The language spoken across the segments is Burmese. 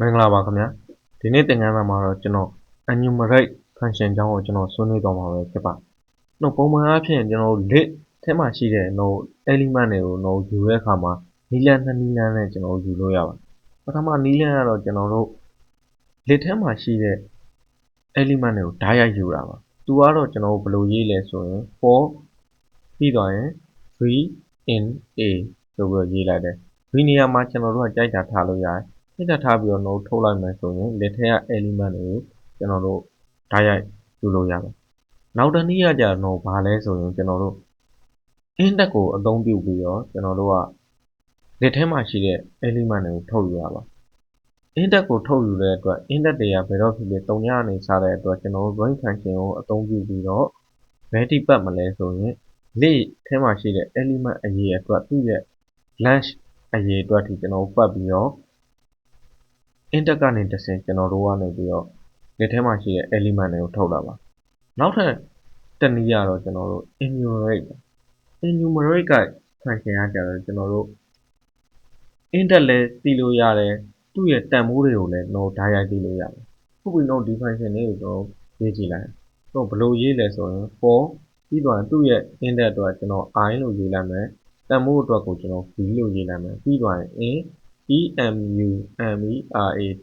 မင်္ဂလာပါခင်ဗျာဒီနေ့သင်ခန်းစာမှာတော့ကျွန်တော် enumerate function အကြောင်းကိုကျွန်တော်ဆွေးနွေးသွားမှာပဲဖြစ်ပါတယ်။တော့ပုံမှန်အားဖြင့်ကျွန်တော် list ထဲမှာရှိတဲ့ no element တွေကို no ယူတဲ့အခါမှာနီလန်းနှစ်နီလန်းနဲ့ကျွန်တော်ယူလို့ရပါတယ်။ပထမနီလန်းကတော့ကျွန်တော်တို့ list ထဲမှာရှိတဲ့ element တွေကိုဓာတ်ရိုက်ယူတာပါ။သူကတော့ကျွန်တော်တို့ဘယ်လိုရေးလဲဆိုရင် for ပြီးသွားရင် v in a ဆိုပြီးရေးလိုက်တယ်။ v နေရာမှာကျွန်တော်တို့ကကြိုက်တာထားလို့ရတယ်။ စိတ်သက်ထားပြီးတော့ node ထုတ်လိုက်မယ်ဆိုရင် list ထဲက element တွေကိုကျွန်တော်တို့ဓာတ်ရိုက်ယူလို့ရတယ်။နောက်တစ်နည်းကကြတော့ဘာလဲဆိုရင်ကျွန်တော်တို့ index ကိုအသုံးပြုပြီးတော့ကျွန်တော်တို့က list ထဲမှာရှိတဲ့ element တွေကိုထုတ်ယူရပါ index ကိုထုတ်ယူတဲ့အတွက် index တွေကဘယ်တော့ဖြစ်ဖြစ်3ညနေစားတဲ့အတွက်ကျွန်တော်တို့ range function ကိုအသုံးပြုပြီးတော့ value ပတ်မလဲဆိုရင် list ထဲမှာရှိတဲ့ element အရေအတွက်သူ့ရဲ့ length အရေအတွက်ထိကျွန်တော်တို့ပတ်ပြီးတော့ index ကနေတစ်ဆင့်ကျွန်တော်တို့ကနေပြီးတော့ list ထဲမှာရှိတဲ့ element တွေကိုထုတ်တာပါနောက်ထပ်တစ်နည်းကတော့ကျွန်တော်တို့ enumerate enumerate က function ကကြတော့ကျွန်တော်တို့ index လည်းသိလို့ရတယ်သူ့ရဲ့တန်ဖိုးတွေကိုလည်းတော့ဓာတ်ရိုက်သိလို့ရတယ်ခုပြီးတော့ဒီ function လေးကိုကျွန်တော်ရေးကြည့်လိုက်တော့ဘယ်လိုရေးလဲဆိုရင် for ပြီးတော့သူ့ရဲ့ index အတွက်ကျွန်တော် i လို့ရေးလိုက်မယ်တန်ဖိုးအတွက်ကိုကျွန်တော် v လို့ရေးလိုက်မယ်ပြီးတော့ in enumerate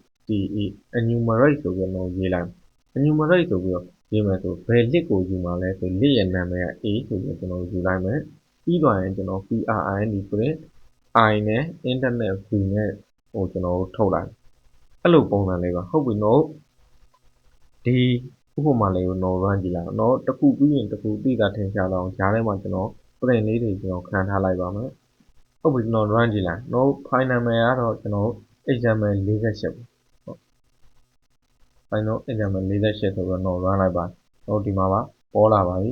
enumerate ဆိုပြီးတော့ရေးလိုက် enumerate ဆိုပြီးတော့ရေးမယ်ဆိုဘယ် list ကိုယူမှာလဲဆို list ရဲ့နာမည်က a ဆိုပြီးကျွန်တော်ယူလိုက်မယ်ပြီးတော့ရင်ကျွန်တော် print print i နဲ့ internet v နဲ့ဟိုကျွန်တော်ထုတ်လိုက်အဲ့လိုပုံစံလေးပါဟုတ်ပြီနော်ဒီဥပမာလေးကိုတော့ run ကြည့်လိုက်နော်တစ်ခုပြီးရင်တစ်ခုသိတာထင်ရှားတော့ဂျားထဲမှာကျွန်တော် print လေးတွေကျွန်တော်ခံထားလိုက်ပါမယ် ဟုတ်ပြီကျွန်တော် run ကြည့်လိုက်နော် file name ကတော့ကျွန်တော် example 48ပေါ့ဟုတ် file နော် example 48ဆိုတော့တော့ run လိုက်ပါတော့ဒီမှာပါပေါ်လာပါပြီ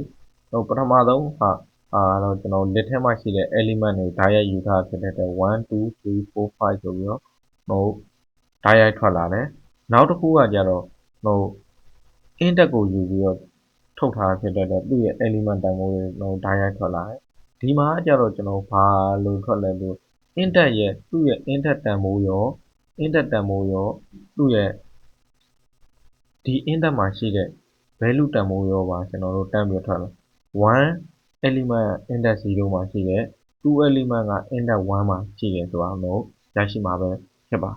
တော့ပထမဆုံးဟာအာတော့ကျွန်တော် list ထဲမှာရှိတဲ့ element တွေဓာတ်ရိုက်ယူထားဖြစ်တဲ့1 2 3 4 5ဆိုပြီးတော့ဟိုဓာတ်ရိုက်ထွက်လာတယ်နောက်တစ်ခုကကြတော့ဟို index ကိုယူပြီးတော့ထုတ်ထားဖြစ်တဲ့သူ့ရဲ့ element တန်ဖိုးတွေဟိုဓာတ်ရိုက်ထွက်လာတယ် ဒီမှာကြတော့ကျွန်တော်ဘာလို့ထွက်လဲလို့ index ရဲ့သူ့ရဲ့ index တန်ဖိုးရော index တန်ဖိုးရောသူ့ရဲ့ဒီ index မှာရှိတဲ့ value တန်ဖိုးရောပါကျွန်တော်တို့တန်းပြီးထွက်လာ1 element က index 0မှာရှိတယ်2 element က index 1မှာရှိတယ်ဆိုတာမျိုးရရှိမှာပဲဖြစ်ပါ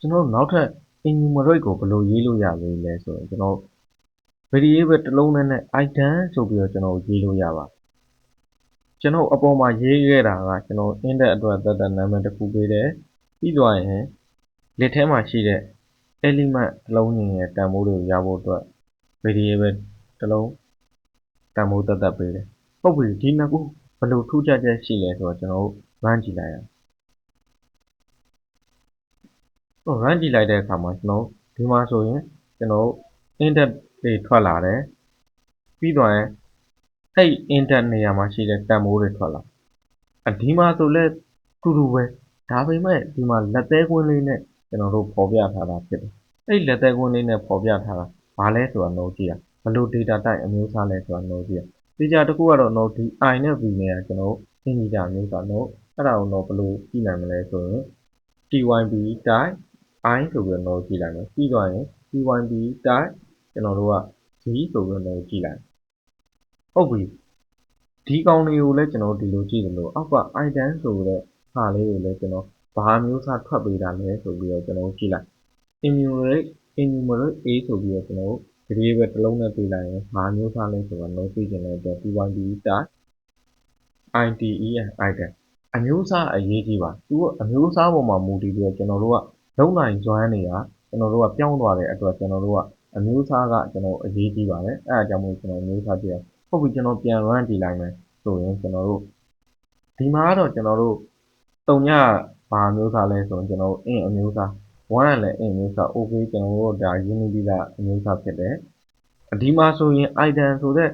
ကျွန်တော်နောက်ထပ် enumerate ကိုဘယ်လိုရေးလို့ရလဲလဲဆိုရင်ကျွန်တော် variable တစ်လုံးနဲ့နဲ့ item ဆိုပြီးတော့ကျွန်တော်ရေးလို့ရပါ ကျွန်တော်အပေါ်မှာရေးခဲ့တာကကျွန်တော် index အတွက်သက်သက်နာမည်တစ်ခုပေးတယ်ပြီးသွားရင် list ထဲမှာရှိတဲ့ element တစ်လုံးချင်းရဲ့တန်ဖိုးတွေကိုရဖို့အတွက် variable တစ်လုံးတန်ဖိုးသက်သက်ပေးတယ်ဟုတ်ပြီဒီနှစ်ခုဘယ်လိုထူးခြားချက်ရှိလဲဆိုတော့ကျွန်တော်တို့ run ကြည့်လိုက်ရအောင်ဟို run ကြည့်လိုက်တဲ့အခါမှာကျွန်တော်ဒီမှာဆိုရင်ကျွန်တော် index တွေထွက်လာတယ်ပြီးတော့ရင် အဲ့ index နေရာမှာရှိတဲ့တန်ဖိုးတွေထွက်လာအဒီမှာဆိုလဲတူတူပဲဒါပေမဲ့ဒီမှာလက်သေးကွင်းလေးနဲ့ကျွန်တော်တို့ပေါ်ပြထားတာဖြစ်တယ်အဲ့လက်သေးကွင်းလေးနဲ့ပေါ်ပြထားတာဘာလဲဆိုတာတော့ကြည့်ရဘယ်လို data type အမျိုးအစားလဲဆိုတာတော့ကြည့်ရဒီကြတစ်ခုကတော့တော့ဒီ i နဲ့ v နဲ့ကကျွန်တော်အင်ဂျီတာမျိုးဆိုတော့အဲ့ဒါကိုတော့ဘယ်လိုကြည့်နိုင်မလဲဆိုရင် typ type i ဆိုပြီးတော့ကြည့်လိုက်မယ်ပြီးတော့ရင် typ type ကျွန်တော်တို့က g ဆိုပြီးတော့ကြည့်လိုက် ဟုတ်ပြီဒီကောင်တွေကိုလည်းကျွန်တော်ဒီလိုကြည့်တယ်လို့အောက်က item ဆိုတဲ့ဟာလေးကိုလည်းကျွန်တော်ဘာမျိုးစားထွက်ပေးတာလဲဆိုပြီးတော့ကျွန်တော်ကြည့်လိုက် enumerate enumerate a ဆိုပြီးတော့ကျွန်တော် variable တစ်လုံးနဲ့ပေးလိုက်ရင်ဘာမျိုးစားလဲဆိုတာတော့သိချင်တဲ့အတွက် pyb type ite item အမျိုးအစားအရေးကြီးပါသူကအမျိုးအစားပေါ်မှာမူတည်ပြီးတော့ကျွန်တော်တို့ကလုံနိုင်စွမ်းတွေကကျွန်တော်တို့ကပြောင်းသွားတဲ့အတွက်ကျွန်တော်တို့ကအမျိုးအစားကကျွန်တော်အရေးကြီးပါတယ်အဲအကြောင်းမို့ကျွန်တော်အမျိုးအစားပြရ ဟုတ်ပြီကျွန်တော်ပြန် run ကြည့်လိုက်မယ်ဆိုရင်ကျွန်တော်တို့ဒီမှာကတော့ကျွန်တော်တို့တုံညဘာမျိုးစားလဲဆိုရင်ကျွန်တော်တို့ int အမျိုးအစား1လည်း int အမျိုးအစား okay ကျွန်တော်တို့ဒါရင်းနှီးပြီးသားအမျိုးအစားဖြစ်တယ်ဒီမှာဆိုရင် item ဆိုတဲ့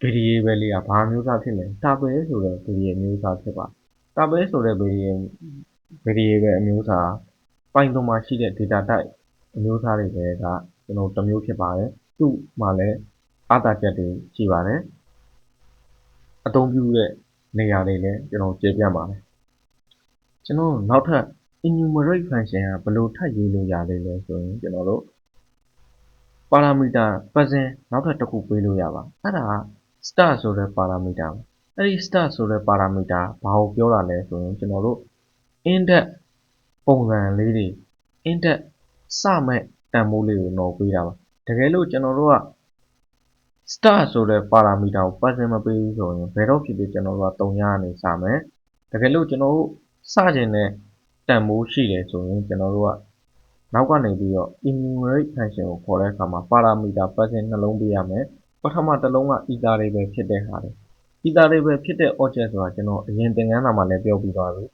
variable လေးကဘာမျိုးစားဖြစ်လဲ table ဆိုတဲ့ variable မျိုးစားဖြစ်ပါ table ဆိုတဲ့ variable variable အမျိုးအစား Python မှာရှိတဲ့ data type အမျိုးအစားတွေပဲကကျွန်တော်တစ်မျိုးဖြစ်ပါတယ်သူ့မှာလည်း အားသာချက်တွေရှိပါတယ်အသုံးပြုတဲ့နေရာတွေလည်းကျွန်တော်ကျေပြန့်ပါတယ်ကျွန်တော်နောက်ထပ် enumerate function ကဘယ်လိုထပ်ရေးလို့ရသေးလဲဆိုရင်ကျွန်တော်တို့ parameter present နောက်ထပ်တစ်ခုပေးလို့ရပါအဲ့ဒါက start ဆိုတဲ့ parameter ပါအဲ့ဒီ start ဆိုတဲ့ parameter ဘာကိုပြောတာလဲဆိုရင်ကျွန်တော်တို့ index ပုံစံလေးတွေ index စမဲ့တန်ဖိုးလေးကိုတော့ပေးတာပါတကယ်လို့ကျွန်တော်တို့က start ဆိုတဲ့ parameter ကို present မပေးဘူးဆိုရင်ဘယ်တော့ဖြစ်ဖြစ်ကျွန်တော်တို့က3ရကနေစမယ်တကယ်လို့ကျွန်တော်တို့စခြင်းနဲ့တန်ဖိုးရှိတယ်ဆိုရင်ကျွန်တော်တို့ကနောက်ကနေပြီးတော့ enumerate function ကိုခေါ်တဲ့အခါမှာ parameter present နှလုံးပေးရမယ်ပထမတစ်လုံးက ether တွေပဲဖြစ်တဲ့ဟာတွေ ether တွေပဲဖြစ်တဲ့ object ဆိုတာကျွန်တော်အရင်သင်ခန်းစာမှာလည်းပြောပြီးသွားပြီ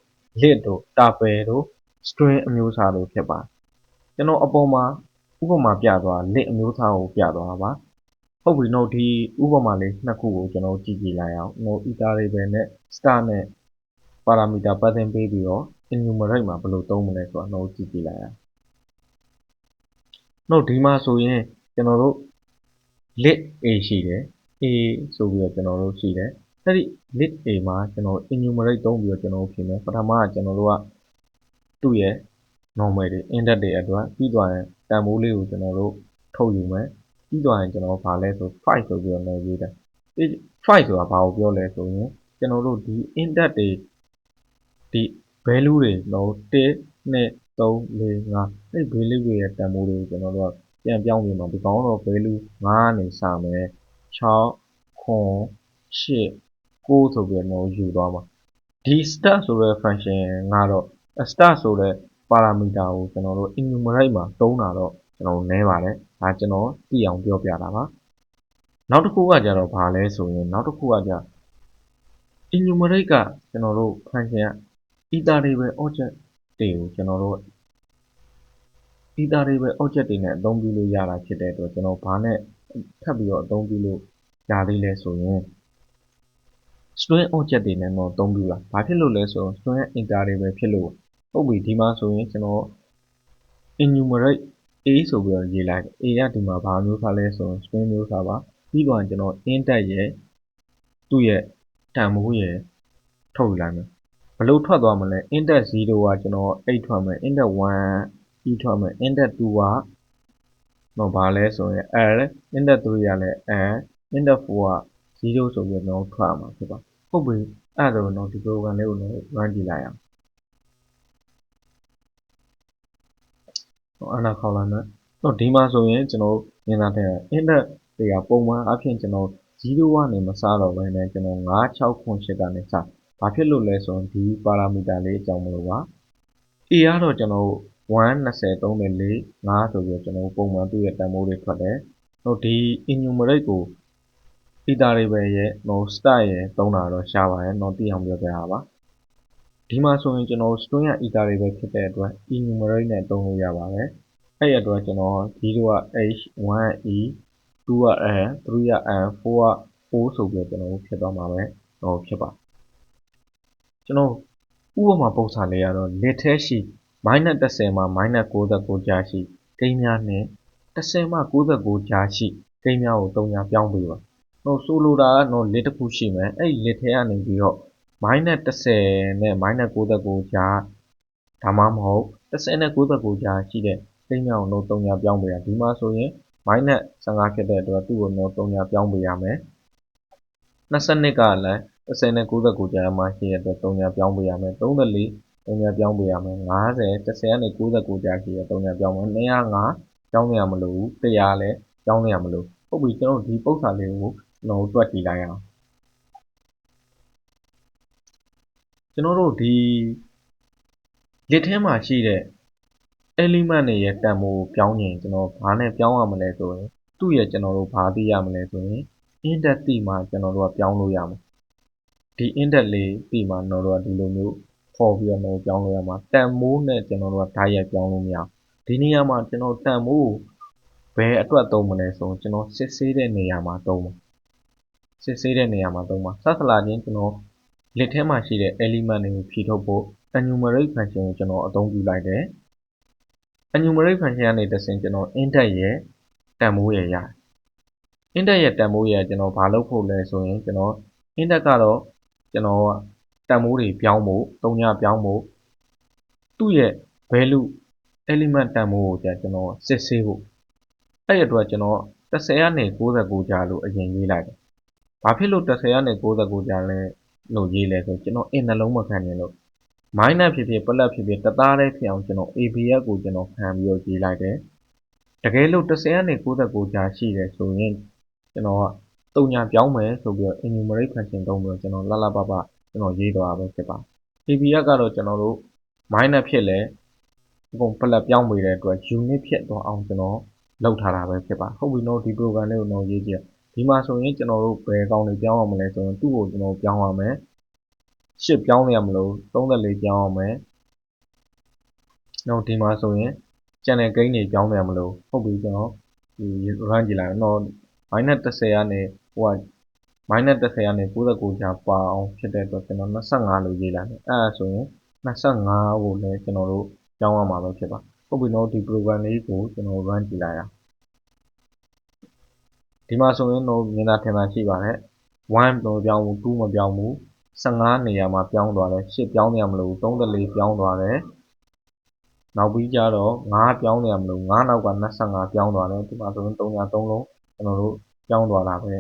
lit တို့ tuple တို့ string အမျိုးအစားတို့ဖြစ်ပါတယ်ကျွန်တော်အပေါ်မှာဥပမာပြသွား lit အမျိုးအစားကိုပြသွားတာပါ ဟုတ်ပြီတော့ဒီဥပမာလေးနှစ်ခုကိုကျွန်တော်ကြည့်ကြည့်လိုက်အောင် no ether တွေပဲနဲ့ star နဲ့ parameter pattern ပေးပြီးတော့ enumerate မှာဘယ်လိုသုံးမလဲဆိုတာတော့ကြည့်ကြည့်လိုက်အောင်တော့ဒီမှာဆိုရင်ကျွန်တော်တို့ lit a ရှိတယ် a ဆိုပြီးတော့ကျွန်တော်တို့ရှိတယ်အဲ့ဒီ lit a မှာကျွန်တော် enumerate သုံးပြီးတော့ကျွန်တော်တို့ဖြေမယ်ပထမကကျွန်တော်တို့ကသူ့ရဲ့ normal တွေ index တွေအတွက်ပြီးသွားရင်တန်ဖိုးလေးကိုကျွန်တော်တို့ထုတ်ယူမယ် ပြီးသွားရင်ကျွန်တော်ဗာလဲဆို5ဆိုပြီးတော့လည်းရေးတယ်ဒီ5ဆိုတာဘာကိုပြောလဲဆိုရင်ကျွန်တော်တို့ဒီ index တွေဒီ value တွေတော့1 2 3 4 5အဲ့ value တွေရဲ့တန်ဖိုးတွေကိုကျွန်တော်တို့ကပြန်ပြောင်းပြီးမှဒီကောင်တော့ value 5ကနေစမယ်6 9 8 9ဆိုပြီးတော့ယူသွားမှာဒီ start ဆိုတဲ့ function ကတော့ start ဆိုတဲ့ parameter ကိုကျွန်တော်တို့ enumerate မှာသုံးတာတော့ကျွန်တော်နည်းပါတယ် ဒါကျွန်တော်သိအောင်ပြောပြတာပါနောက်တစ်ခုကကြတော့ဘာလဲဆိုရင်နောက်တစ်ခုကကြ enumerate ကကျွန်တော်တို့ function က iterable object တွေကိုကျွန်တော်တို့ iterable object တွေနဲ့အသုံးပြုလို့ရတာဖြစ်တဲ့အတွက်ကျွန်တော်ဘာနဲ့ထပ်ပြီးတော့အသုံးပြုလို့ရသေးလဲဆိုရင် string object တွေနဲ့တော့အသုံးပြုတာဘာဖြစ်လို့လဲဆိုတော့ string iterable ဖြစ်လို့ဟုတ်ပြီဒီမှာဆိုရင်ကျွန်တော် enumerate a ဆိုပြီးတော့ရေးလိုက် a ကဒီမှာဘာမျိုးစားလဲဆိုရင် string မျိုးစားပါပြီးတော့ကျွန်တော် index ရဲ့သူ့ရဲ့တန်ဖိုးရဲ့ထုတ်ယူလိုက်မယ်ဘယ်လိုထွက်သွားမလဲ index 0ကကျွန်တော်8ထွက်မယ် index 1 e ထွက်မယ် index 2ကတော့ဘာလဲဆိုရင် l index 3ကလည်း l index 4က0ဆိုပြီးတော့ထွက်မှာဖြစ်ပါဟုတ်ပြီအဲ့ဒါဆိုတော့ဒီ program လေးကိုလည်း run ကြည့်လိုက်အောင် အဲ့ဒါခေါက်လိုက်မယ်တော့ဒီမှာဆိုရင်ကျွန်တော်မြင်တာတဲ့ index တွေကပုံမှန်အဖြစ်ကျွန်တော်0ကနေမစတော့ဘဲနဲ့ကျွန်တော်9 6 9 8ကနေစဘာဖြစ်လို့လဲဆိုရင်ဒီ parameter လေးအကြောင်းမလို့ပါ a ကတော့ကျွန်တော်1 20 34 5ဆိုပြီးတော့ကျွန်တော်ပုံမှန်သူ့ရဲ့တန်ဖိုးတွေထွက်တယ်။တော့ဒီ enumerate ကို iterable ရဲ့ no start ရဲ့သုံးတာတော့ရှားပါတယ်။တော့သိအောင်ပြောပြတာပါ။ ဒီမှာဆိုရင်ကျွန်တော် string က iterable ဖြစ်တဲ့အတွက် enumerate နဲ့သုံးလို့ရပါတယ်။အဲ့ရအတွက်ကျွန်တော်0က h 1 e 2က n 3က n 4က o ဆိုပြီးတော့ကျွန်တော်ဖြစ်သွားမှာပဲ။တော့ဖြစ်ပါကျွန်တော်ဥပမာပုံစံလေးကတော့ lit ထဲရှိ -10 မှာ -99 ကြားရှိကိန်းများနဲ့10မှာ99ကြားရှိကိန်းများကိုတုံညာပြောင်းပေးပါ။ဟိုဆိုလိုတာကတော့ lit တစ်ခုရှိမယ်။အဲ့ lit ထဲကနေပြီးတော့ -10 နဲ့ -99 ကြား ဒါမှမဟုတ် 10 နဲ့ 99 ကြားရှိတဲ့ကိန်းများကိုတော့တုံညာပြောင်းပေးတာ ဒီမှာဆိုရင် -15 ဖြစ်တဲ့အတွက် သူ့ကိုတော့တုံညာပြောင်းပေးရမယ်။22ကလည်း 10 နဲ့ 99 ကြားမှာရှိတဲ့အတွက်တုံညာပြောင်းပေးရမယ်။34တုံညာပြောင်းပေးရမယ်50 10 ကနေ 99 ကြာရှိရတုံညာပြောင်းမယ်205ကျောင်းနေရမလို့100လည်းကျောင်းနေရမလို့ဟုတ်ပြီကျွန်တော်ဒီပု္ပ္ပာလေးကို ကျွန်တော်တွက်ကြည့်လိုက်အောင် ကျွန်တော်တို့ဒီ list ထဲမှာရှိတဲ့ element တွေရဲ့တန်ဖိုးပြောင်းရင်ကျွန်တော်ဘာနဲ့ပြောင်းရမလဲဆိုရင်သူ့ရဲ့ကျွန်တော်တို့ဘာသိရမလဲဆိုရင် index တိမှာကျွန်တော်တို့ကပြောင်းလို့ရမှာဒီ index လေးတိမှာကျွန်တော်တို့ကဒီလိုမျိုးခေါ်ပြီးတော့လည်းပြောင်းလို့ရမှာတန်မိုးနဲ့ကျွန်တော်တို့ကဓာတ်ရိုက်ပြောင်းလို့မရဒီနေရာမှာကျွန်တော်တန်မိုးဘယ်အတွက်သုံးမလဲဆိုရင်ကျွန်တော်စစ်ဆေးတဲ့နေရာမှာသုံးပါစစ်ဆေးတဲ့နေရာမှာသုံးပါဆက်စလာချင်းကျွန်တော် လက်ထဲမှာရှိတဲ့ element တွေကိုဖြည့်ထုတ်ဖို့ enumerate function ကိုကျွန်တော်အသုံးပြုလိုက်တယ် enumerate function ကနေတဆင့်ကျွန်တော် index ရဲ့တန်မိုးရဲ့ရတယ် index ရဲ့တန်မိုးရဲ့ကျွန်တော်ဘာလုပ်ဖို့လဲဆိုရင်ကျွန်တော် index ကတော့ကျွန်တော်တန်မိုးတွေပြောင်းဖို့တုံညာပြောင်းဖို့သူ့ရဲ့ value element တန်ဖိုးကိုကြာကျွန်တော်စစ်ဆေးဖို့အဲ့ဒီအတွက်ကျွန်တော်30ကနေ69ကြာလို့အရင်ရေးလိုက်တယ်။ဘာဖြစ်လို့30ကနေ69ကြာလဲ လို့ရေးလဲဆိုကျွန်တော် in နှလုံးမခံနေလို့ minus ဖြစ်ဖြစ် plus ဖြစ်ဖြစ်တသားတည်းဖြစ်အောင်ကျွန်တော် ABS ကိုကျွန်တော်ခံပြီးတော့ရေးလိုက်တယ်။တကယ်လို့30ကနေ69ကြာရှိတယ်ဆိုရင်ကျွန်တော်ကတုံညာပြောင်းမယ်ဆိုပြီးတော့ enumerate function သုံးပြီးတော့ကျွန်တော်လှလှပပကျွန်တော်ရေးသွားတာပဲဖြစ်ပါတယ်။ ABS ကတော့ကျွန်တော်တို့ minus ဖြစ်လဲအကုန် plus ပြောင်းပေးတဲ့အတွက် unit ဖြစ်သွားအောင်ကျွန်တော်လောက်ထားတာပဲဖြစ်ပါဟုတ်ပြီနော်ဒီ program လေးကိုတော့ရေးကြည့် ဒီမှာဆိုရင်ကျွန်တော်တို့ဘယ်ကောင်တွေပြောင်းအောင်မလဲဆိုရင်သူ့ကိုကျွန်တော်ပြောင်းရမယ်ရှစ်ပြောင်းရမလို့34ပြောင်းအောင်မယ်နောက်ဒီမှာဆိုရင် channel gain တွေပြောင်းရမလို့ဟုတ်ပြီကျွန်တော်ဒီ run ကြည့်လိုက်တော့ minus 30 ကနေဟိုက minus 30 ကနေ69ကြာပါအောင်ဖြစ်တဲ့အတွက်ကျွန်တော်25လို့ရေးလိုက်မယ်အဲ့ဒါဆိုရင်25ကိုလည်းကျွန်တော်တို့ပြောင်းရမှာပဲဖြစ်ပါဟုတ်ပြီနော်ဒီ program လေးကိုကျွန်တော် run ကြည့်လိုက်အောင် ဒီမှာဆိုရင်တော့မြင်တာထင်တာရှိပါတယ်1မပြောင်းဘူး2မပြောင်းဘူး15နေရာမှာပြောင်းသွားတယ်10ပြောင်းနေရမလို့34ပြောင်းသွားတယ်နောက်ပြီးကြတော့9ပြောင်းနေရမလို့9နောက်က25ပြောင်းသွားတယ်ဒီမှာဆိုရင်3ညာ3လုံးကျွန်တော်တို့ပြောင်းသွားတာပဲ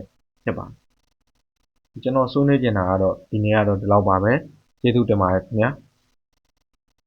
ဖြစ်ပါတယ်ကျွန်တော်ဆွေးနွေးချင်တာကတော့ဒီနေ့ကတော့ဒီလောက်ပါပဲကျေးဇူးတင်ပါတယ်ခင်ဗျာ